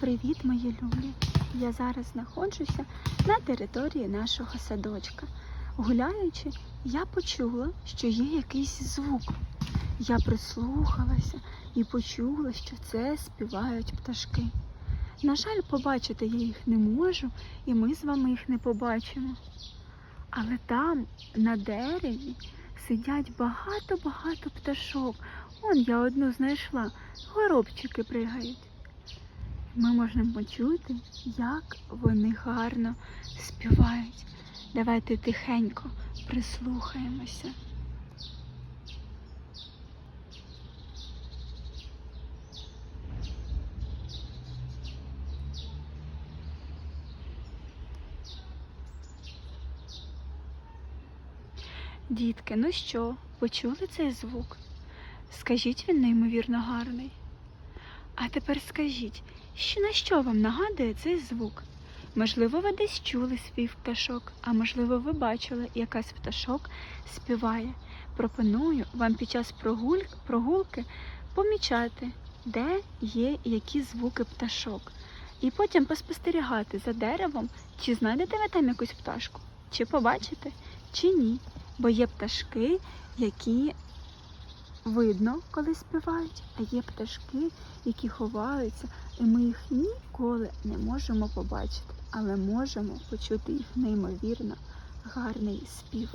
Привіт, мої любі! Я зараз знаходжуся на території нашого садочка. Гуляючи, я почула, що є якийсь звук. Я прислухалася і почула, що це співають пташки. На жаль, побачити я їх не можу, і ми з вами їх не побачимо. Але там, на дереві, сидять багато-багато пташок. Он я одну знайшла, горобчики пригають. Ми можемо почути, як вони гарно співають. Давайте тихенько прислухаємося. Дітки, ну що, почули цей звук? Скажіть, він неймовірно гарний. А тепер скажіть, що на що вам нагадує цей звук? Можливо, ви десь чули спів пташок, а можливо, ви бачили, якась пташок співає. Пропоную вам під час прогулки помічати, де є які звуки пташок. І потім поспостерігати за деревом, чи знайдете ви там якусь пташку, чи побачите, чи ні. Бо є пташки, які видно, коли співають, а є пташки, які ховаються, і ми їх ніколи не можемо побачити, але можемо почути їх неймовірно гарний спів.